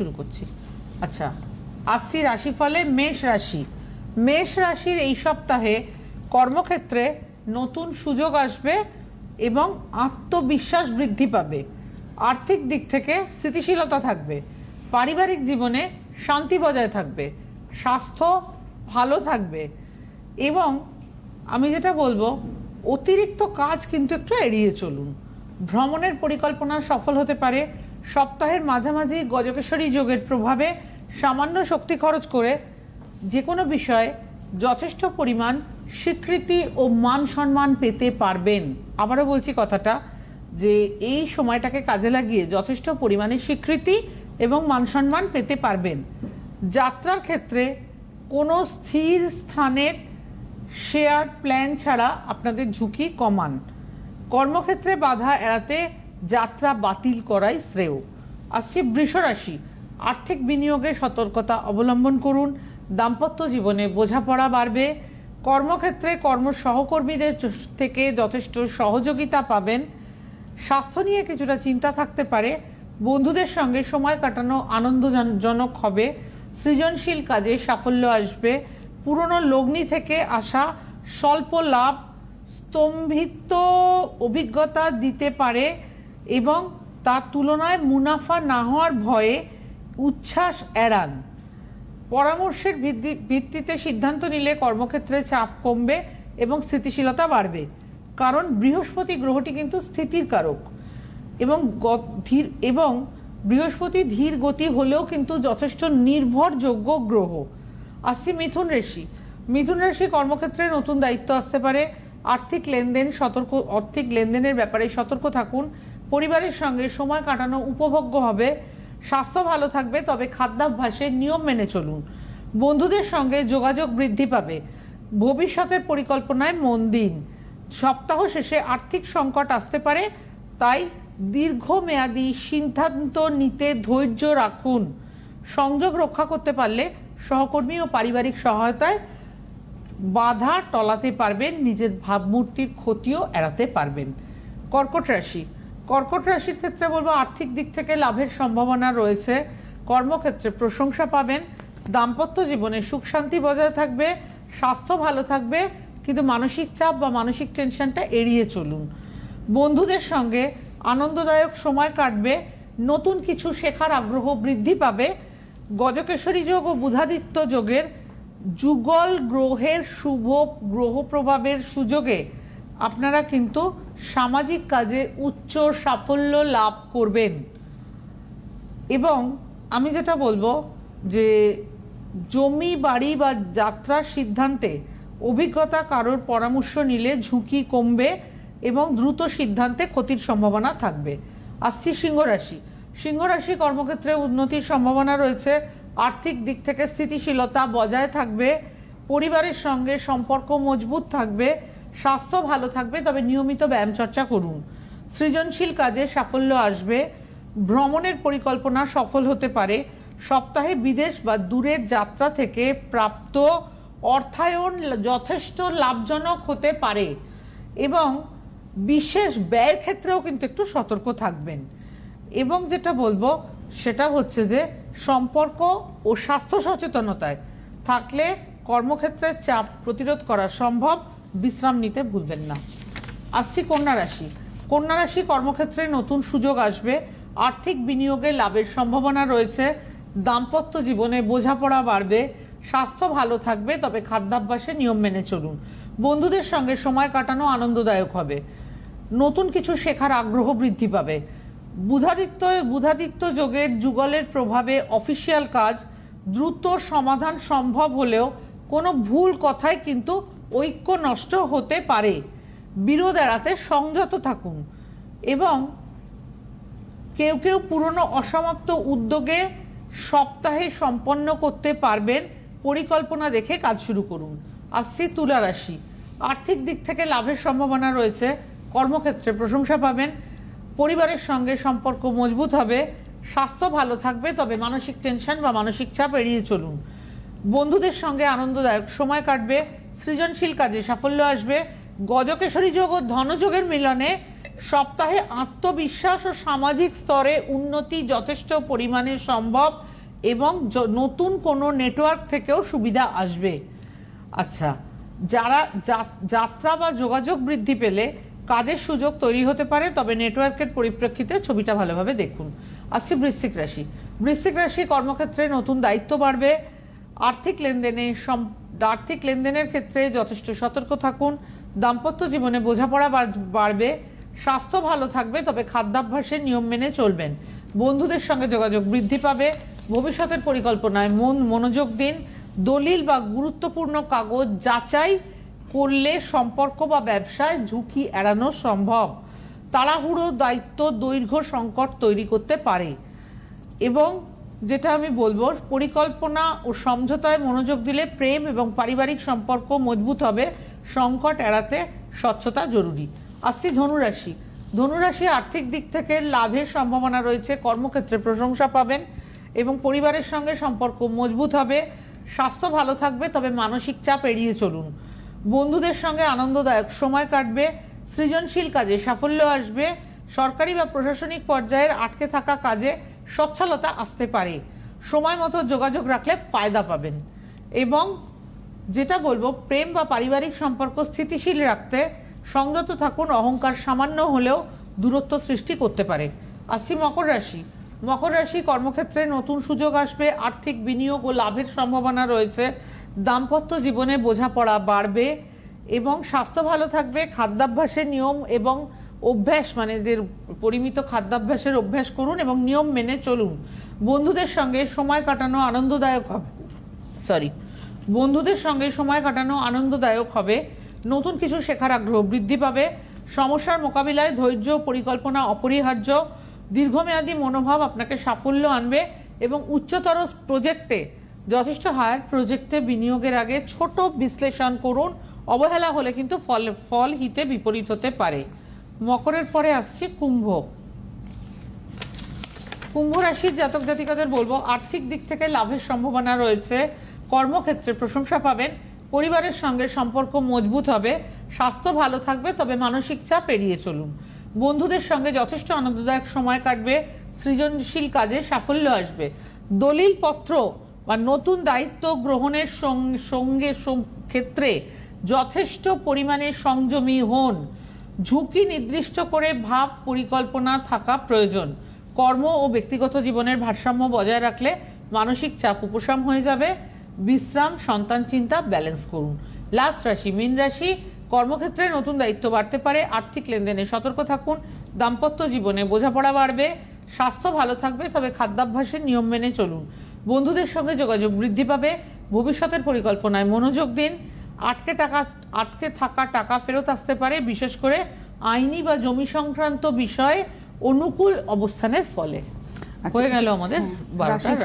শুরু করছি। আচ্ছা আসছি রাশিফলে মেষ রাশি। মেষ রাশির এই সপ্তাহে কর্মক্ষেত্রে নতুন সুযোগ আসবে এবং আত্মবিশ্বাস বৃদ্ধি পাবে। আর্থিক দিক থেকে স্থিতিশীলতা থাকবে। পারিবারিক জীবনে শান্তি বজায় থাকবে। স্বাস্থ্য ভালো থাকবে। এবং আমি যেটা বলব, অতিরিক্ত কাজ কিন্তু একটু এড়িয়ে চলুন। ভ্রমণের পরিকল্পনা সফল হতে পারে। সপ্তাহের মাঝামাঝি গজকেশ্বরী যোগের প্রভাবে সামান্য শক্তি খরচ করে যে কোনো বিষয়ে যথেষ্ট পরিমাণ স্বীকৃতি ও মান সম্মান পেতে পারবেন। আবারও বলছি কথাটা যে এই সময়টাকে কাজে লাগিয়ে যথেষ্ট পরিমাণে স্বীকৃতি এবং মান সম্মান পেতে পারবেন। যাত্রার ক্ষেত্রে কোনো স্থির স্থানের শেয়ার প্ল্যান ছাড়া আপনাদের ঝুঁকি কমান। কর্মক্ষেত্রে বাধা এড়াতে যাত্রা বাতিল করাই শ্রেয়। আসছে বৃষরাশি আর্থিক বিনিয়োগে সতর্কতা অবলম্বন করুন। দাম্পত্য জীবনে বোঝাপড়া বাড়বে। কর্মক্ষেত্রে কর্ম সহকর্মীদের থেকে যথেষ্ট সহযোগিতা পাবেন। স্বাস্থ্য নিয়ে কিছুটা চিন্তা থাকতে পারে। বন্ধুদের সঙ্গে সময় কাটানো আনন্দজনক হবে। সৃজনশীল কাজে সাফল্য আসবে। পুরনো লগ্নি থেকে আসা স্বল্প লাভ স্তম্ভিত অভিজ্ঞতা দিতে পারে। এবং তার তুলনায় মুনাফা না হওয়ার ভয়ে উচ্ছ্বাস এড়ান। পরামর্শের ভিত্তিতে সিদ্ধান্ত নিলে কর্মক্ষেত্রে চাপ কমবে এবং স্থিতিশীলতা বাড়বে। কারণ বৃহস্পতি গ্রহটি কিন্তু স্থিতির কারক এবং ধীর এবং বৃহস্পতি ধীর গতি হলেও কিন্তু যথেষ্ট নির্ভরযোগ্য গ্রহ। আসছি মিথুন রাশি। মিথুন রাশি কর্মক্ষেত্রে নতুন দায়িত্ব আসতে পারে। আর্থিক লেনদেন সতর্ক আর্থিক লেনদেনের ব্যাপারে সতর্ক থাকুন। পরিবারের সঙ্গে সময় কাটানো উপভোগ্য হবে। স্বাস্থ্য ভালো থাকবে, তবে খাদ্যাভ্যাসের নিয়ম মেনে চলুন। বন্ধুদের সঙ্গে যোগাযোগ বৃদ্ধি পাবে। ভবিষ্যতের পরিকল্পনায় মন দিন। সপ্তাহ শেষে আর্থিক সংকট আসতে পারে, তাই দীর্ঘমেয়াদী সিদ্ধান্ত নিতে ধৈর্য রাখুন। সংযোগ রক্ষা করতে পারলে সহকর্মী ও পারিবারিক সহায়তায় বাধা টলাতে পারবেন, নিজের ভাবমূর্তির ক্ষতিও এড়াতে পারবেন। কর্কট রাশি কর্কট রাশির ক্ষেত্রে বলব আর্থিক দিক থেকে লাভের সম্ভাবনা রয়েছে। কর্মক্ষেত্রে প্রশংসা পাবেন। দাম্পত্য জীবনে সুখ শান্তি বজায় থাকবে, স্বাস্থ্য ভালো থাকবে, কিন্তু মানসিক চাপ বা মানসিক টেনশনটা এড়িয়ে চলুন। বন্ধুদের সঙ্গে আনন্দদায়ক সময় কাটবে, নতুন কিছু শেখার আগ্রহ বৃদ্ধি পাবে। গজকেশ্বরী যোগ ও বুধাদিত্য যোগের যুগল গ্রহের শুভ গ্রহ প্রভাবের সুযোগে আপনারা কিন্তু সামাজিক কাজে উচ্চ সাফল্য লাভ করবেন। এবং আমি যেটা বলব যে, জমি, বাড়ি বা যাত্রার সিদ্ধান্তে অভিজ্ঞতা কারোর পরামর্শ নিলে ঝুঁকি কমবে এবং দ্রুত সিদ্ধান্তে ক্ষতির সম্ভাবনা থাকবে। আসছি সিংহ রাশি সিংহ রাশি কর্মক্ষেত্রে উন্নতির সম্ভাবনা রয়েছে। আর্থিক দিক থেকে স্থিতিশীলতা বজায় থাকবে। পরিবারের সঙ্গে সম্পর্ক মজবুত থাকবে। স্বাস্থ্য ভালো থাকবে, তবে নিয়মিত ব্যায়াম চর্চা করুন। সৃজনশীল কাজে সাফল্য আসবে। ভ্রমণের পরিকল্পনা সফল হতে পারে। সপ্তাহে বিদেশ বা দূরের যাত্রা থেকে প্রাপ্ত অর্থায়ন যথেষ্ট লাভজনক হতে পারে এবং বিশেষ ব্যয়ের ক্ষেত্রেও কিন্তু একটু সতর্ক থাকবেন। এবং যেটা বলব, সেটা হচ্ছে যে সম্পর্ক ও স্বাস্থ্য সচেতনতায় থাকলে কর্মক্ষেত্রের চাপ প্রতিরোধ করা সম্ভব। বিশ্রাম নিতে ভুলবেন না। আসছি কন্যা রাশি। কন্যা রাশি কর্মক্ষেত্রে নতুন সুযোগ আসবে। আর্থিক বিনিয়োগে লাভের সম্ভাবনা রয়েছে। দাম্পত্য জীবনে বোঝাপড়া বাড়বে। স্বাস্থ্য ভালো থাকবে, তবে খাদ্যাভ্যাসে নিয়ম মেনে চলুন। বন্ধুদের সঙ্গে সময় কাটানো আনন্দদায়ক হবে। নতুন কিছু শেখার আগ্রহ বৃদ্ধি পাবে। বুধাদিত্য বুধাদিত্য যোগের যুগলের প্রভাবে অফিসিয়াল কাজ দ্রুত সমাধান সম্ভব হলেও কোনো ভুল কথায় কিন্তু ঐক্য নষ্ট হতে পারে। বিরোধ এড়াতে সংযত থাকুন এবং কেউ কেউ পুরনো অসমাপ্ত উদ্যোগে সপ্তাহে সম্পন্ন করতে পারবেন পরিকল্পনা দেখে কাজ শুরু করুন। আসছি তুলা রাশি। আর্থিক দিক থেকে লাভের সম্ভাবনা রয়েছে, কর্মক্ষেত্রে প্রশংসা পাবেন, পরিবারের সঙ্গে সম্পর্ক মজবুত হবে, স্বাস্থ্য ভালো থাকবে, তবে মানসিক টেনশন বা মানসিক চাপ এড়িয়ে চলুন। বন্ধুদের সঙ্গে আনন্দদায়ক সময় কাটবে সৃজনশীল কাজে সাফল্য আসবে। গজকেশরী যোগ ও ধনযোগের মিলনে সপ্তাহে আত্মবিশ্বাস ও সামাজিক স্তরে উন্নতি যথেষ্ট পরিমাণে সম্ভব এবং নতুন কোনো নেটওয়ার্ক থেকেও সুবিধা আসবে। আচ্ছা যারা যাত্রা বা যোগাযোগ বৃদ্ধি পেলে কাজের সুযোগ তৈরি হতে পারে, তবে নেটওয়ার্কের পরিপ্রেক্ষিতে ছবিটা ভালোভাবে দেখুন। আসছে বৃশ্চিক রাশি। বৃশ্চিক রাশি কর্মক্ষেত্রে নতুন দায়িত্ব বাড়বে। আর্থিক লেনদেনে আর্থিক লেনদেনের ক্ষেত্রে যথেষ্ট সতর্ক থাকুন। দাম্পত্য জীবনে বোঝাপড়া বাড়- বাড়বে। স্বাস্থ্য ভালো থাকবে, তবে খাদ্যাভ্যাসের নিয়ম মেনে চলবেন। বন্ধুদের সঙ্গে যোগাযোগ বৃদ্ধি পাবে। ভবিষ্যতের পরিকল্পনায় মন, মনোযোগ দিন। দলিল বা গুরুত্বপূর্ণ কাগজ যাচাই করলে সম্পর্ক বা ব্যবসায় ঝুঁকি এড়ানো সম্ভব। তাড়াহুড়ো, দায়িত্ব, দৈর্ঘ্য সংকট তৈরি করতে পারে। এবং যেটা আমি বলব, পরিকল্পনা ও সমঝোতায় মনোযোগ দিলে প্রেম এবং পারিবারিক সম্পর্ক মজবুত হবে, সংকট এড়াতে স্বচ্ছতা জরুরি। আসছি ধনুরাশি। ধনুরাশি আর্থিক দিক থেকে লাভের সম্ভাবনা রয়েছে, কর্মক্ষেত্রে প্রশংসা পাবেন এবং পরিবারের সঙ্গে সম্পর্ক মজবুত হবে, স্বাস্থ্য ভালো থাকবে, তবে মানসিক চাপ এড়িয়ে চলুন। বন্ধুদের সঙ্গে আনন্দদায়ক সময় কাটবে, সৃজনশীল কাজে সাফল্য আসবে, সরকারি বা প্রশাসনিক পর্যায়ের আটকে থাকা কাজে সচ্ছলতা আসতে পারে। সময় মতো যোগাযোগ রাখলে ফায়দা পাবেন। এবং যেটা বলব, প্রেম বা পারিবারিক সম্পর্ক স্থিতিশীল রাখতে সংযত থাকুন, অহংকার সামান্য হলেও দূরত্ব সৃষ্টি করতে পারে। আসি মকর রাশি। মকর রাশি কর্মক্ষেত্রে নতুন সুযোগ আসবে, আর্থিক বিনিয়োগ ও লাভের সম্ভাবনা রয়েছে। দাম্পত্য জীবনে বোঝাপড়া বাড়বে এবং স্বাস্থ্য ভালো থাকবে, খাদ্যাভ্যাসের নিয়ম এবং অভ্যাস মানে যে পরিমিত খাদ্যাভ্যাসের অভ্যাস করুন এবং নিয়ম মেনে চলুন। বন্ধুদের সঙ্গে সময় কাটানো আনন্দদায়ক হবে। সরি বন্ধুদের সঙ্গে সময় কাটানো আনন্দদায়ক হবে। নতুন কিছু শেখার আগ্রহ বৃদ্ধি পাবে। সমস্যার মোকাবিলায় ধৈর্য, পরিকল্পনা অপরিহার্য। দীর্ঘমেয়াদী মনোভাব আপনাকে সাফল্য আনবে এবং উচ্চতর প্রজেক্টে, যথেষ্ট হায়ার প্রজেক্টে বিনিয়োগের আগে ছোট বিশ্লেষণ করুন। অবহেলা হলে কিন্তু ফল ফল হিতে বিপরীত হতে পারে। মকরের পরে আসছে কুম্ভ। কুম্ভ রাশির জাতক জাতিকাদের বলব, আর্থিক দিক থেকে লাভের সম্ভাবনা রয়েছে। কর্মক্ষেত্রে প্রশংসা পাবেন। পরিবারের সঙ্গে সম্পর্ক মজবুত হবে। স্বাস্থ্য ভালো থাকবে, তবে মানসিক চাপ এড়িয়ে চলুন। বন্ধুদের সঙ্গে যথেষ্ট আনন্দদায়ক সময় কাটবে। সৃজনশীল কাজে সাফল্য আসবে। দলিল পত্র বা নতুন দায়িত্ব গ্রহণের সঙ্গে ক্ষেত্রে যথেষ্ট পরিমাণে সংযমী হন। ঝুঁকি নির্দিষ্ট করে ভাব পরিকল্পনা থাকা প্রয়োজন। কর্ম ও ব্যক্তিগত জীবনের ভারসাম্য বজায় রাখলে মানসিক চাপ উপশম হয়ে যাবে। বিশ্রাম, সন্তান চিন্তা, ব্যালেন্স করুন। লাস্ট রাশি, মীন রাশি, কর্মক্ষেত্রে নতুন দায়িত্ব বাড়তে পারে। আর্থিক লেনদেনে সতর্ক থাকুন। দাম্পত্য জীবনে বোঝাপড়া বাড়বে। স্বাস্থ্য ভালো থাকবে, তবে খাদ্যাভ্যাসের নিয়ম মেনে চলুন। বন্ধুদের সঙ্গে যোগাযোগ বৃদ্ধি পাবে। ভবিষ্যতের পরিকল্পনায় মনোযোগ দিন। আটকে টাকা আটকে থাকা টাকা ফেরত আসতে পারে বিশেষ করে আইনি বা জমি সংক্রান্ত বিষয়ে অনুকূল অবস্থানের ফলে আচ্ছা। হয়ে গেল আমাদের হ্যাঁ, বারোটা রাশি